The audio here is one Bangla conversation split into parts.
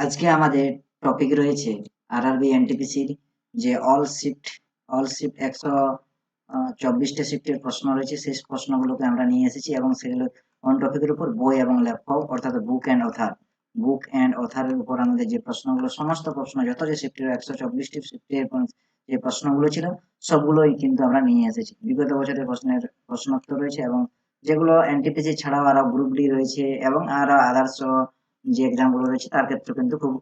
আজকে আমাদের টপিক রয়েছে আর আরআরবি এনটিপিসির যে অল শিফট অল শিফট একশো চব্বিশটা শিফটের প্রশ্ন রয়েছে। সেই প্রশ্নগুলোকে আমরা নিয়ে এসেছি এবং সেগুলো অন টপিকের উপর বই এবং ল্যাপটপ, অর্থাৎ book and author book and অথারের উপর আমাদের যে প্রশ্নগুলো, সমস্ত প্রশ্ন, যত যে শিফটের একশো চব্বিশটি শিফটের যে প্রশ্নগুলো ছিল, সবগুলোই কিন্তু আমরা নিয়ে এসেছি। বিগত বছরের প্রশ্নের প্রশ্নোত্তর রয়েছে এবং যেগুলো এনটিপিসি ছাড়াও আরও গ্রুপ ডি রয়েছে এবং আরও আদার্স যে এক্সামগুলো রয়েছে, তার ক্ষেত্রে কিন্তু খুব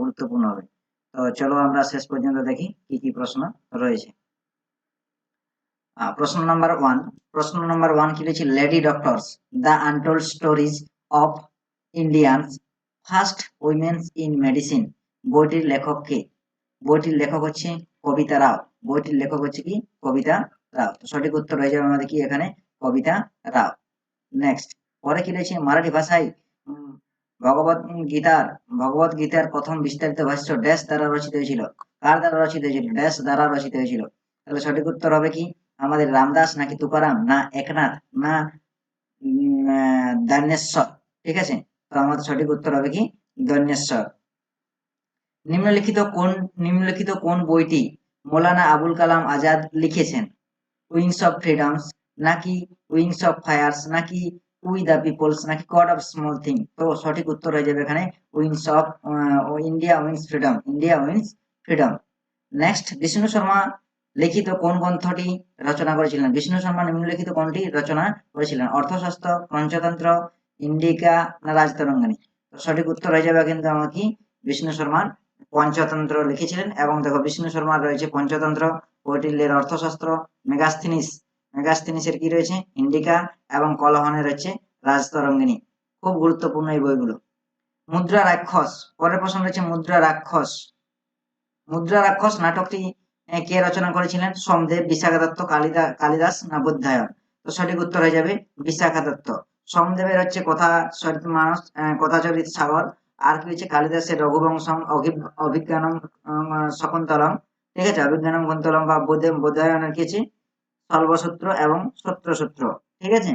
গুরুত্বপূর্ণ হবে। তো চলো আমরা শেষ পর্যন্ত দেখি কি কি প্রশ্ন রয়েছে। প্রশ্ন নাম্বার ওয়ান প্রশ্ন নাম্বার ওয়ান কি রয়েছে? Lady doctors the untold stories of Indians first women's in medicine বইটির লেখক কে? বইটির লেখক হচ্ছে কবিতা রাও। বইটির লেখক হচ্ছে কি? কবিতা রাও। সঠিক উত্তর হয়ে যাবে আমাদের কি এখানে? কবিতা রাও। নেক্সট পরে কি রয়েছে? মারাঠি ভাষায় ভগবত গীতার ভগবত গীতার প্রথম বিস্তারিত ভাষ্য, ড্যাশ দ্বারা রচিত হয়েছিল। কার দ্বারা রচিত হয়েছিল? ড্যাশ দ্বারা রচিত হয়েছিল। তাহলে সঠিক উত্তর হবে কি? আমাদের রামদাস নাকি তুকারাম? না, একনাথ, না দান্যেশ্বর ঠিক আছে? তো আমাদের সঠিক উত্তর হবে কি? দন্যেশ্বর নিম্নলিখিত কোন নিম্নলিখিত কোন বইটি মৌলানা আবুল কালাম আজাদ লিখেছেন? উইংস অফ ফ্রিডমস, নাকি উইংস অফ ফায়ার্স, নাকি উই দ্য পিপলস নাকি গড অফ স্মল থিং তো সঠিক উত্তর হয়ে যাবে এখানে wings of India wings freedom, India wings freedom. Next Vishnu Sharma লিখিত কোন গ্রন্থটি রচনা করেছিলেন? বিষ্ণু শর্মা নিম্নলিখিত কোনটি রচনা করেছিলেন? অর্থশাস্ত্র, পঞ্চতন্ত্র, ইন্ডিকা না রাজতরঙ্গিনী? তো সঠিক উত্তর হয়ে যাবে কিন্তু আমাকে বিষ্ণু শর্মার পঞ্চতন্ত্র লিখেছিলেন এবং দেখো, বিষ্ণু শর্মার রয়েছে পঞ্চতন্ত্র বইটির অর্থশাস্ত্র, মেগাস্থিনিস মেগাস্থিনিসের কি রয়েছে? ইন্ডিকা এবং কলহনের রয়েছে রাজতরঙ্গিনী। খুব গুরুত্বপূর্ণ এই বইগুলো। মুদ্রা রাক্ষস। পরের প্রশ্ন রয়েছে মুদ্রা রাক্ষস। মুদ্রা রাক্ষস নাটকটি কে রচনা করেছিলেন? সোমদেব বিশাখা দত্ত কালিদা, কালিদাস না বুদ্ধায়ন? তো সঠিক উত্তর হয়ে যাবে বিশাখা দত্ত সোমদেবের হচ্ছে কথা চরিত মানস কথাচরিত সাগর। আর কি হচ্ছে? কালিদাসের রঘুবংশম অভি- অভিজ্ঞানম শকুন্তলম। ঠিক আছে? অভিজ্ঞানম কুন্তলম বা বোধে- বোধায়নের কি আছে সর্বসূত্র এবং সূত্র ঠিক আছে?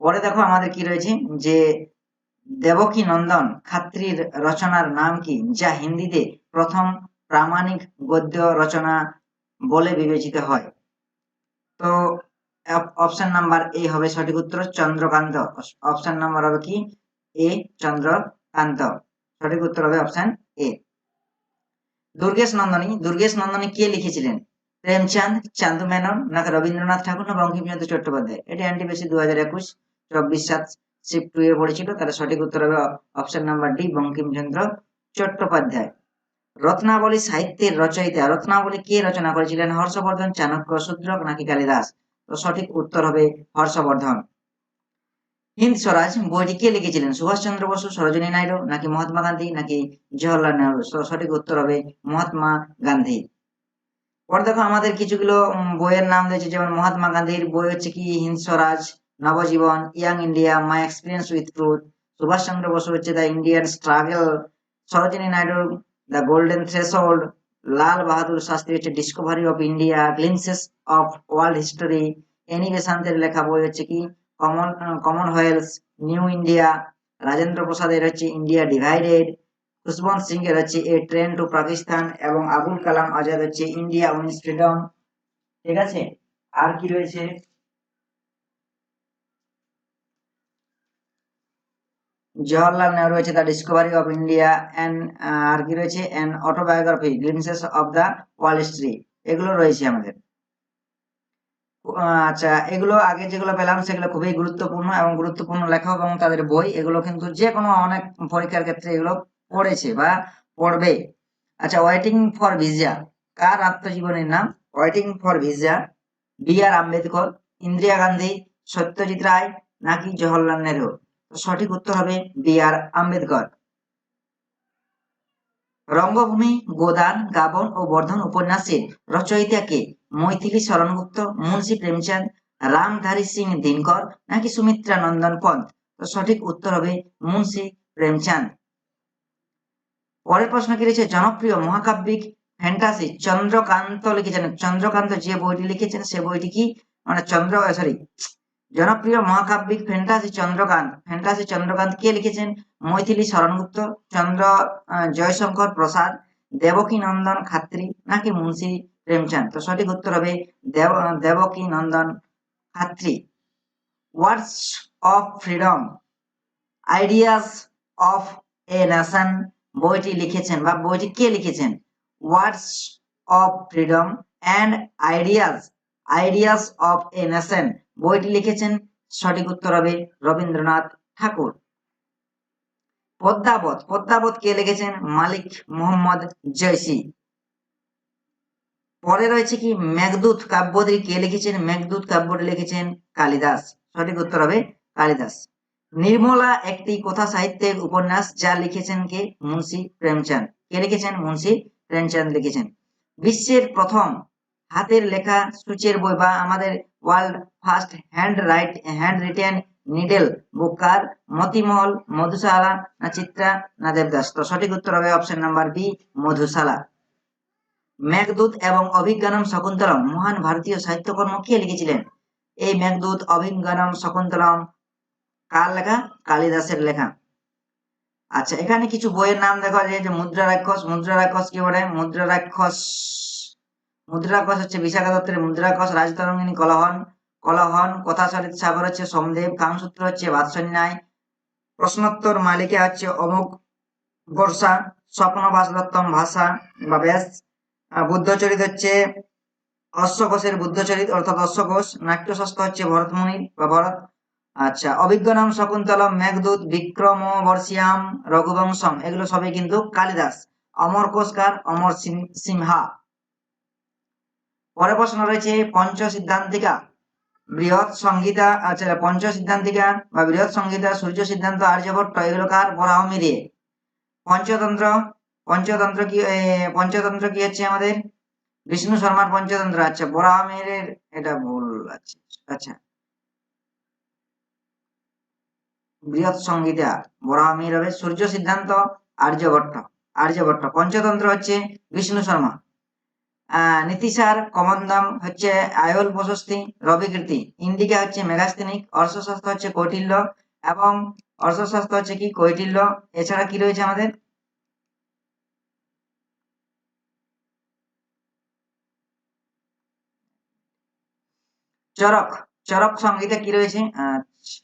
পরে দেখো আমাদের কি রয়েছে? যে দেবকী নন্দন খাত্রীর রচনার নাম কি? যা হিন্দিতে প্রথম প্রামাণিক গদ্য রচনা বলে বিবেচিত হয়। তো অপশন নাম্বার এ হবে সঠিক উত্তর চন্দ্রকান্ত। অপশন নাম্বার হবে কি? এ চন্দ্রকান্ত। সঠিক উত্তর হবে অপশন এ দুর্গেশ নন্দনী। দুর্গেশ নন্দনী কে লিখেছিলেন? প্রেমচাঁদ, চান্দু মেনন নাকি রবীন্দ্রনাথ ঠাকুর না বঙ্কিমচন্দ্র চট্টোপাধ্যায়। এটি এনটিপিসি দু হাজার একুশ, চব্বিশ সাত শিফট টু এ পড়েছিল। তাহলে সঠিক উত্তর হবে option number D Bankim Chandra Chattopadhyay. Ratnavali সাহিত্যের রচয়িতা। রত্নাবলী কে রচনা করেছিলেন? হর্ষবর্ধন চাণক্য শূদ্রক নাকি কালিদাস? তো সঠিক উত্তর হবে হর্ষবর্ধন। হিন্দ স্বরাজ বইটি কে লিখেছিলেন? সুভাষচন্দ্র বসু, সরোজিনী নাইডু, নাকি মহাত্মা গান্ধী, নাকি জওহরলাল নেহরু? সঠিক উত্তর হবে মহাত্মা গান্ধী। পরে দেখো আমাদের কিছুগুলো বইয়ের নাম রয়েছে, যেমন মহাত্মা গান্ধীর বই হচ্ছে কি, Hind Swaraj, Navajivan, young India, my experience with truth Subhash Chandra Bose হচ্ছে the Indian struggle, Sarojini Naidu, the golden threshold, Lal Bahadur Shastri হচ্ছে discovery of India glimpses of world history, Annie বেসান্তের লেখা বই হচ্ছে কি, common, commonwealth, new India, Rajendra প্রসাদের হচ্ছে ইন্ডিয়া ডিভাইডেড খুশবন্ত সিং এর হচ্ছে এ ট্রেন টু পাকিস্তান এবং আবুল কালাম আজাদ হচ্ছে ইন্ডিয়া উইন্স ফ্রিডম। ঠিক আছে? আর কি রয়েছে? জওয়াহরলাল নেহরু হচ্ছে the discovery of India and আর কি রয়েছে? An autobiography glimpses of the world history এগুলো রয়েছে আমাদের। আচ্ছা এগুলো আগে যেগুলো পেলাম সেগুলো খুবই গুরুত্বপূর্ণ এবং গুরুত্বপূর্ণ লেখক এবং তাদের বই। এগুলো কিন্তু যে কোনো অনেক পরীক্ষার ক্ষেত্রে এগুলো পড়েছে বা পড়বে। আচ্ছা ওয়েটিং ফর ভিসা কার আত্মজীবনীর নাম? Waiting for visa B R Ambedkar. Indira Gandhi, Satyajit Ray নাকি জওহরলাল নেহরু? সঠিক উত্তর হবে বি আর আম্বেদকর। রঙ্গভূমি, গোদান, গাবন ও বর্ধন উপন্যাসের রচয়িতা কে? মৈথিলী শরণগুপ্ত, মুন্সী প্রেমচাঁদ, রামধারী সিং দিনকর নাকি সুমিত্রা নন্দন পন্থ? সঠিক উত্তর হবে মুন্সী প্রেমচাঁদ। পরের প্রশ্ন কি রয়েছে? জনপ্রিয় মহাকাব্যিক ফ্যান্টাসি চন্দ্রকান্ত লিখেছেন। চন্দ্রকান্ত যে বইটি লিখেছেন, সে বইটি কি? মানে চন্দ্র সরি জনপ্রিয় মহাকাব্যিক ফ্যান্টাসি চন্দ্রকান্ত। ফ্যান্টাসি চন্দ্রকান্ত কে লিখেছেন? মৈথিলী শরণগুপ্ত, চন্দ্র জয়শঙ্কর প্রসাদ দেবকী নন্দন খাত্রী নাকি মুন্সি প্রেমচাঁদ? তো সঠিক উত্তর হবে Dev Devaki Nandan Khatri. Words of freedom ideas of a nation বইটি লিখেছেন বা বইটি কে লিখেছেন? Words of freedom and ideas ideas of a nation বইটি লিখেছেন সঠিক উত্তর হবে রবীন্দ্রনাথ ঠাকুর। পদ্মাবত পদ্মাবত কে লিখেছেন? মালিক মোহাম্মদ জয়সি পরে রয়েছে কি? মেঘদূত কাব্যটি কে লিখেছেন? মেঘদূত কাব্যটি লিখেছেন কালিদাস। সঠিক উত্তর হবে কালিদাস। নির্মলা একটি কথা সাহিত্যের উপন্যাস যা লিখেছেন কে? মুন্সি প্রেমচাঁদ। কে লিখেছেন? মুন্সি প্রেমচাঁদ লিখেছেন। বিশ্বের প্রথম হাতের লেখা সূচের বই বা আমাদের world first hand right, hand written needle Booker Motimahal, Madhushala, না চিত্রা, না দেবদাস। তো সঠিক উত্তর হবে option number B, Madhushala. Meghdoot এবং অভিজ্ঞানম শকুন্তলম, মহান ভারতীয় সাহিত্যকর্ম কে লিখেছিলেন? এই মেঘদূত, অভিজ্ঞানম শকুন্তলম কার লেখা? কালিদাসের লেখা। আচ্ছা এখানে কিছু বইয়ের নাম দেখা যে মুদ্রা রাক্ষস মুদ্রা রাক্ষস কি বলে? মুদ্রা রাক্ষস মুদ্রা রাক্ষস হচ্ছে বিশাখা দত্তের মুদ্রা রাক্ষস, রাজতরঙ্গিনী কলহন কলহন, কথা চলিত সাগর হচ্ছে সোমদেব কামসূত্র হচ্ছে বাৎসন্যায় প্রশ্নোত্তর মালিকা হচ্ছে অমুক বর্ষা, স্বপ্নবাস দত্তম ভাষা বা ব্যাস। বুদ্ধচরিত হচ্ছে অশ্বঘোষের বুদ্ধচরিত অর্থাৎ অশ্বঘোষ নাট্যশাস্ত্র হচ্ছে ভরতমুনির বা ভরত। আচ্ছা অভিজ্ঞানম শকুন্তলম, মেঘদূত, বিক্রম, বর্ষিয়াম, রঘুবংশম, এগুলো সবই কিন্তু কালিদাস, অমর কোষকার, অমর সিমহা। পরে প্রশ্ন রয়েছে পঞ্চ সিদ্ধান্তিকা বৃহৎ সংহিতা আচ্ছা পঞ্চ সিদ্ধান্তিকা বা বৃহৎ সংহিতা, সূর্য সিদ্ধান্ত, আর্যভট্ট, এগুলো কার? বরাহ মিলিয়ে পঞ্চতন্ত্র পঞ্চতন্ত্র কি পঞ্চতন্ত্র কি হচ্ছে আমাদের? বিষ্ণু শর্মার পঞ্চতন্ত্র আচ্ছা বরাহমিহিরের এটা ভুল আছে আচ্ছা। বৃহৎ সংহিতা। বরাহমিহির হবে সূর্য সিদ্ধান্ত আর্যভট্ট আর্যভট্ট পঞ্চতন্ত্র হচ্ছে বিষ্ণু শর্মা। নীতিসার, কমন্দম হচ্ছে আয়ল প্রশস্তি রবিকীর্তি ইন্ডিকা হচ্ছে মেঘাস্তিনিক অর্থশাস্ত্র হচ্ছে কৌটিল্য এবং অর্থশাস্ত্র হচ্ছে কি? কৈটিল্য। এছাড়া কি রয়েছে আমাদের? চরক। চরক সংহিতা কি রয়েছে আচ্ছা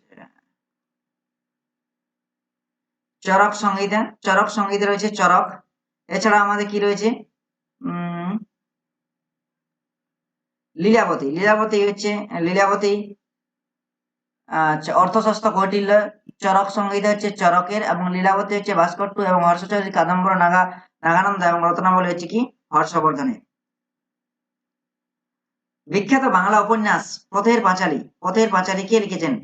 চরক সংহিতা চরক সংহিতা রয়েছে চরক। এছাড়া আমাদের কি রয়েছে? লীলাবতী। লীলাবতী হচ্ছে, লীলাবতী অর্থশাস্ত্র কৌটিল্য। চরক সংহিতা হচ্ছে চরকের এবং লীলাবতী হচ্ছে ভাস্কর্য এবং হর্ষচরী কাদম্বর, নাগা নাগানন্দ এবং রত্নাবলী হচ্ছে কি? হর্ষবর্ধনের। বিখ্যাত বাংলা উপন্যাস, পথের পাঁচালী। পথের পাঁচালী কে লিখেছেন?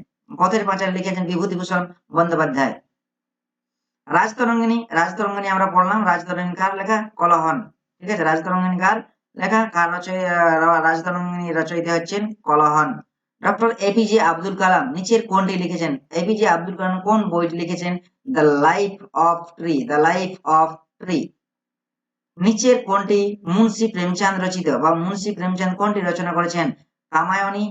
পথের পাঁচালী লিখেছেন বিভূতিভূষণ বন্দ্যোপাধ্যায়। রাজতরঙ্গিনী রাজতরঙ্গিনী আমরা পড়লাম, রাজতরঙ্গিনী কার লেখা? কলহন। ঠিক আছে, রাজতরঙ্গিনী কার লেখা? কার রচয় রাজতরঙ্গিনী রচয়িতা হচ্ছেন কলহন। ডক্টর এপিজে আব্দুল কালাম নিচের কোনটি লিখেছেন? এপিজে আব্দুল কালাম কোন বইটি লিখেছেন? The life of tree, the life of tree. নিচের কোনটি? মুন্সি প্রেমচাঁদ রচিত। বা মুন্সি প্রেমচাঁদ কোনটি রচনা করেছেন? কামায়নী,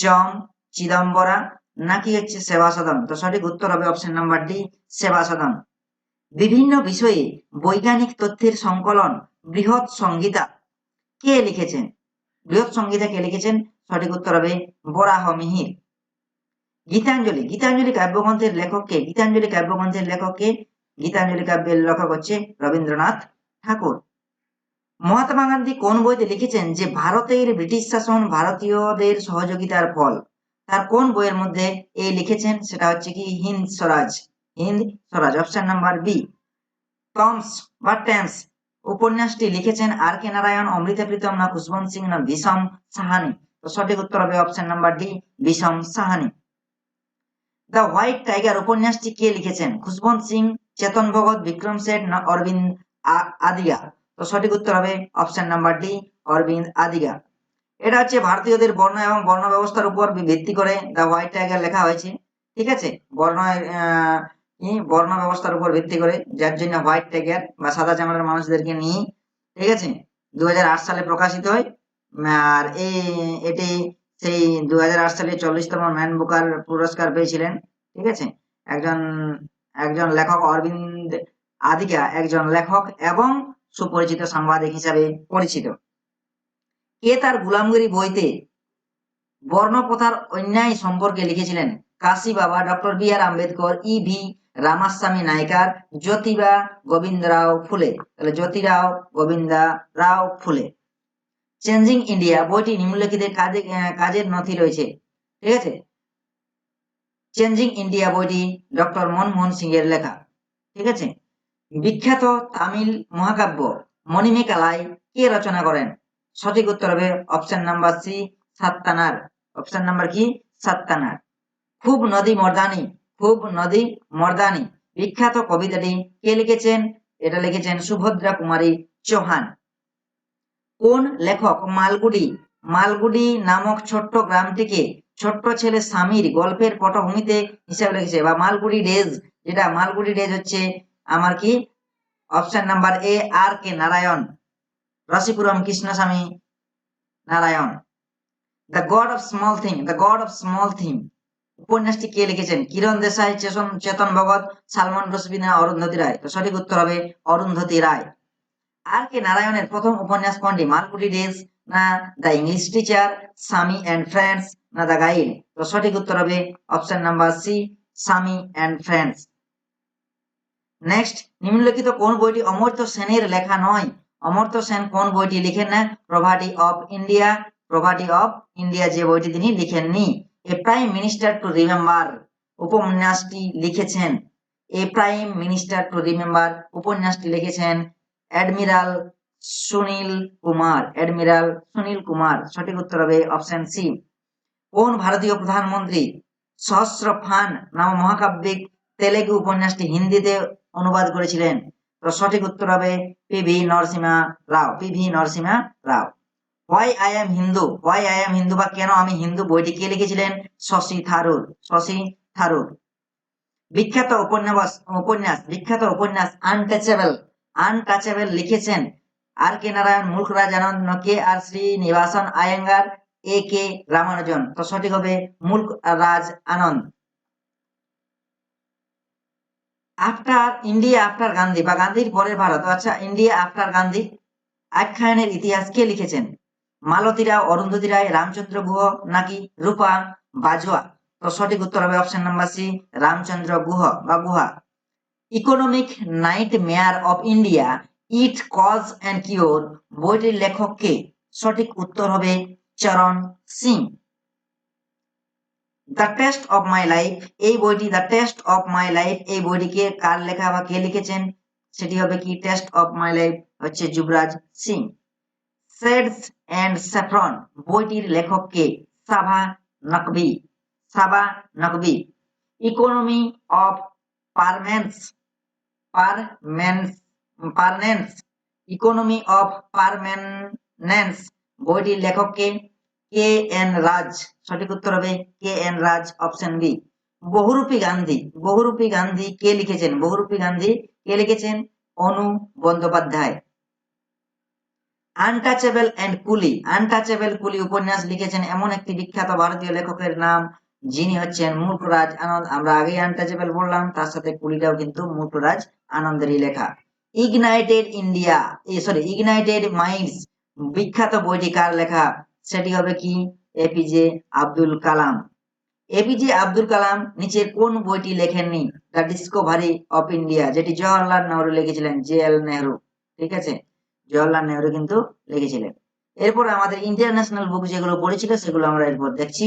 জম, চিদম্বরা নাকি হচ্ছে সেবা সদন তো সঠিক উত্তর হবে অপশন নাম্বার ডি সেবা সদন বিভিন্ন বিষয়ে বৈজ্ঞানিক তথ্যের সংকলন, বৃহৎ সংহিতা। কে লিখেছেন? বৃহৎ সংহিতা কে লিখেছেন? সঠিক উত্তর হবে বরাহ মিহির। গীতাঞ্জলি। গীতাঞ্জলি কাব্যগ্রন্থের লেখককে গীতাঞ্জলি কাব্যগ্রন্থের লেখককে গীতাঞ্জলি কাব্যের লেখক হচ্ছে রবীন্দ্রনাথ ঠাকুর। মহাত্মা গান্ধী কোন বইতে লিখেছেন যে, ভারতের ব্রিটিশ শাসন ভারতীয়দের সহযোগিতার ফল তার কোন বইয়ের মধ্যে এই লিখেছেন? সেটা হচ্ছে কি Hind Swaraj. Hind Swaraj option number B Tom's বা টেন্স উপন্যাসটি লিখেছেন আর কে নারায়ণ, অমৃতা প্রীতম না খুশবন্ত সিং না বিষম সাহানি? তো সঠিক উত্তর হবে অপশন নাম্বার ডি বিষম সাহানি। দ্য হোয়াইট টাইগার উপন্যাসটি কে লিখেছেন? খুশবন্ত সিং, চেতন ভগত বিক্রম সেঠ না অরবিন্দ আদিগা তো সঠিক উত্তর হবে option number D Aravind Adiga এটা হচ্ছে ভারতীয়দের বর্ণ এবং বর্ণ ব্যবস্থার উপর ভিত্তি করে দ্য হোয়াইট টাইগার লেখা হয়েছে। ঠিক আছে? বর্ণ বর্ণ ব্যবস্থার উপর ভিত্তি করে। যার জন্য হোয়াইট টাইগার বা সাদা চামড়ার মানুষদেরকে নিয়ে ঠিক আছে? দু হাজার আট সালে প্রকাশিত হয়। আর এই এটি সেই দুই হাজার আট সালে চল্লিশতম ম্যান বুকার পুরস্কার পেয়েছিলেন। ঠিক আছে? একজন একজন লেখক অরবিন্দ আদিকা, একজন লেখক এবং সুপরিচিত সাংবাদিক হিসাবে পরিচিত। কে তার গুলামগিরি বইতে বর্ণপ্রথার অন্যায় সম্পর্কে লিখেছিলেন। Kashi Baba doctor B R Ambedkar, E V Ramaswamy Naicker Jyotiba Govindrao Phule. তাহলে জ্যোতিরাও গোবিন্দা রাও ফুলে। চেঞ্জিং ইন্ডিয়া, বইটি নিম্নলিখিতের কাজে কাজের নথি রয়েছে। ঠিক আছে? চেঞ্জিং ইন্ডিয়া বইটি ডক্টর মনমোহন সিং এর লেখা। ঠিক আছে? বিখ্যাত তামিল মহাকাব্য মণিমেকালাই কে রচনা করেন? সঠিক উত্তর হবে option number C Sattanar option number কি? সাত্তানার খুব নদী মর্দানি, খুব নদী মর্দানি। বিখ্যাত কবিতাটি কে লিখেছেন? এটা লিখেছেন সুভদ্রা কুমারী চৌহান। কোন লেখক মালগুডি? মালগুডি নামক ছোট্ট গ্রামটিকে ছোট্ট ছেলে স্বামীর গল্পের পটভূমিতে হিসাবে লিখেছে বা মালগুডি ডেজ, যেটা মালগুডি ডেজ হচ্ছে, আমার কি? Option number A R K Narayan. Rasipuram Krishnaswami Narayan. The god of small thing the god of small thing উপন্যাসটি কে লিখেছেন? কিরণ দেশাই চেতন চেতন ভগত সালমান রসবি না অরুন্ধতী রায়? তো সঠিক উত্তর হবে অরুন্ধতী রায়। আর কে নারায়ণের প্রথম উপন্যাস কোনটি? মালগুডি ডেজ না the English teacher Swami and friends না দ্য গাইড? তো সঠিক উত্তর হবে option number C Swami and friends. Next, নিম্নলিখিত কোন বইটি অমর্ত্য সেনের লেখা নয়? অমর্ত্য সেন কোন বইটি লিখেন না? Poverty of India poverty of India যে বইটি তিনি লিখেননি। A prime minister to remember উপন্যাসটি লিখেছেন। A prime minister to remember উপন্যাসটি লিখেছেন অ্যাডমিরাল সুনীল কুমার। অ্যাডমিরাল সুনীল কুমার, সঠিক উত্তর হবে অপশন সি। কোন ভারতীয় প্রধানমন্ত্রী সহস্র ফান নাম মহাকাব্যিক তেলেগু উপন্যাসটি হিন্দিতে অনুবাদ করেছিলেন? তো সঠিক উত্তর হবে P V Narasimha Rao, P V Narasimha Rao. Why I am Hindu why I am Hindu বা কেন আমি হিন্দু বইটি কে লিখেছিলেন? শশী থারুর শশী থারুর। বিখ্যাত উপন্যাস উপন্যাস, বিখ্যাত উপন্যাস আনটাচেবল আনটাচেবল লিখেছেন আর কে নারায়ণ মুলকরাজ আনন্দ কে আর শ্রীনিবাসন আয়েঙ্গার, এ কে রামানুজন। তো সঠিক হবে Mulk Raj Anand after India after Gandhi বা গান্ধীর পরের ভারত। আচ্ছা ইন্ডিয়া আফটার গান্ধী আখ্যায়নের ইতিহাস কে লিখেছেন? মালতী রাও, অরুন্ধতী রায়, রামচন্দ্র গুহ নাকি রূপা বাজোয়া তো সঠিক উত্তর হবে option number C Ramachandra Guha বা Guha. Economic nightmare of India its cause and cure বইটির লেখক কে? সঠিক উত্তর হবে Charan Singh. The test of my life এই বইটি the test of my life এই বইটিকে কার লেখা বা কে লিখেছেন? সেটি হবে কি? টেস্ট অফ মাই লাইফ হচ্ছে Yuvraj Singh. Shades and saffron বইটির লেখক কে? Saba Naqvi. Saba Naqvi. Economy of permanence permanence permanence economy of permanence বইটির লেখক কে? K N Raj? সঠিক উত্তর হবে K N Raj option B Bahurupi Gandhi Bahurupi Gandhi কে লিখেছেন? বহুরূপী গান্ধী কে লিখেছেন? Anu Bandyopadhyay. Untouchable and coolie untouchable coolie উপন্যাস লিখেছেন এমন একটি বিখ্যাত ভারতীয় লেখকের নাম, যিনি হচ্ছেন মুল্করাজ আনন্দ। আমরা আগেই আনটাচেবল বললাম, তার সাথে কুলিটাও কিন্তু মুল্করাজ আনন্দেরই লেখা। Ignited India sorry ignited minds বিখ্যাত বইটি কার লেখা? সেটি হবে কি? এপিজে আব্দুল কালাম এপিজে আব্দুল কালাম নিচের কোন বইটি লেখেননি? দ্য ডিসকভারি অফ ইন্ডিয়া যেটি জওয়াহরলাল নেহরু লিখেছিলেন, জে এল নেহরু। ঠিক আছে? জওয়াহরলাল নেহরু কিন্তু লিখেছিলেন। এরপর আমাদের ইন্টারন্যাশনাল বুক যেগুলো পড়েছিল, সেগুলো আমরা এরপর দেখছি।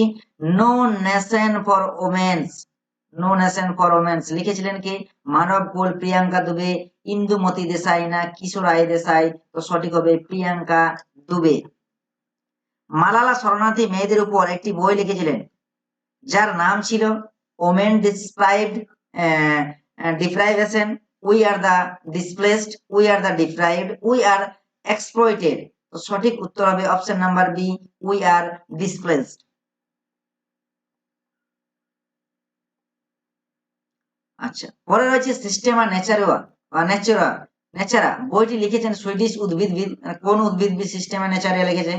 No nation for women's no nation for women's লিখেছিলেন কি? মানব গোল প্রিয়াঙ্কা দুবে, ইন্দুমতি দেশাই না কিশোর আয় দেশাই? তো সঠিক হবে প্রিয়াঙ্কা দুবে। মালালা শরণার্থী মেয়েদের উপর একটি বই লিখেছিলেন, যার নাম ছিল women described deprivation, we are the displaced, we are the deprived, we are exploited. তো সঠিক উত্তর হবে option number B, we are displaced. আচ্ছা পরে রয়েছে সিস্টেম আর নেচারুয়া বা নেচারা নেচারা। বইটি লিখেছেন সুইডিশ উদ্ভিদবিদ, কোন উদ্ভিদবিদ সিস্টেমা নেচারিয়া লিখেছে?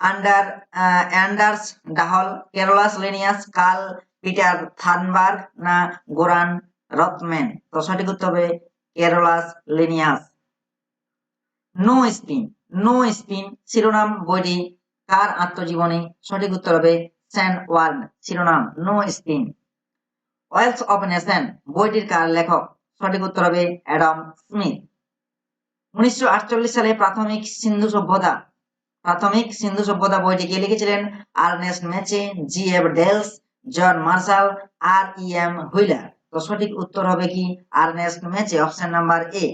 Ander Anders, Dahl, Carolus, Linnaeus Carl Peter Thunberg না গোরান রথম্যান তো সঠিক উত্তর হবে Carolus, Linnaeus. No spin no spin, শিরোনাম বইটি কার আত্মজীবনী? সঠিক উত্তর হবে স্যান ওয়ার্ন, শিরোনাম, no spin. Wealth of nation, বইটির কার লেখক? সঠিক উত্তর হবে অ্যাডাম স্মিথ। উনিশশো আটচল্লিশ সালে প্রাথমিক সিন্ধু সভ্যতা প্রাথমিক সিন্ধু সভ্যতা বইটি কে লিখেছিলেন? Ernest Mackay G F Dales, John Marshall, R E M Wheeler. তো সঠিক উত্তর হবে কি? আর্নেস্ট ম্যাচে অপশন নাম্বার এ।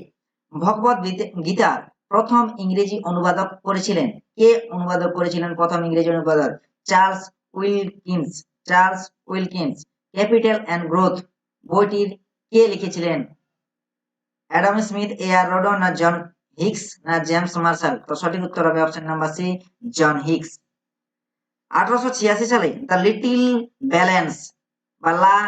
ভগবত গীতার প্রথম ইংরেজি অনুবাদক করেছিলেন। কে অনুবাদক করেছিলেন প্রথম ইংরেজি অনুবাদক? Charles Wilkins. Charles Wilkins, capital and growth বইটির কে লিখেছিলেন? Adam Smith, A R Rodan না জন হিক্স না জেমস মার্শাল? তো সঠিক উত্তর হবে option number C John Hicks আঠারোশো ছিয়াশি সালে দ্য লিটিল ব্যালেন্স বা লা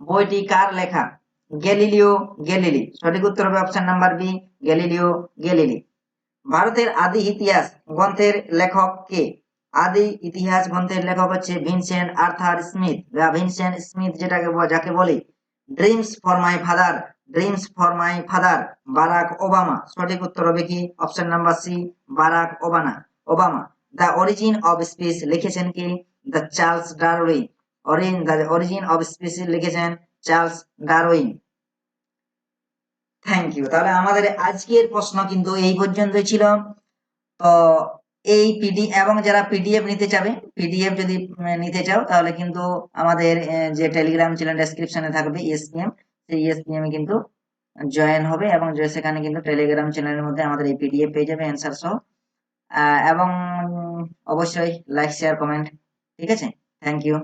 বইটি কার লেখা? Galileo Galilei. সঠিক উত্তর হবে option number B Galileo Galilei. ভারতের আদি ইতিহাস গ্রন্থের লেখক কে? আদি ইতিহাস গ্রন্থের লেখক হচ্ছে ভিনসেন্ট আর্থার স্মিথ। বা ভিনসেন্ট স্মিথ যেটাকে যাকে বলে dreams for my father dreams for my father Barack Obama সঠিক উত্তর হবে কি? Option number C Barack Obama Obama the origin of speech লিখেছেন কি? The Charles Darwin origin the origin of speech লিখেছেন চার্লস ডারউইন থ্যাংক ইউ তাহলে আমাদের আজকের প্রশ্ন কিন্তু এই পর্যন্তই ছিল। তো এই পিডি এবং যারা পিডিএফ নিতে চাবে, পিডিএফ যদি নিতে চাও, তাহলে কিন্তু আমাদের যে টেলিগ্রাম চ্যানেল ডেসক্রিপশনে থাকবে ইএসপিএম সেই ইএসপিএম কিন্তু জয়েন হবে এবং সেখানে কিন্তু টেলিগ্রাম চ্যানেলের মধ্যে আমাদের এই পিডিএফ পেয়ে যাবে অ্যান্সার সহ। এবং অবশ্যই লাইক শেয়ার কমেন্ট ঠিক আছে? Thank you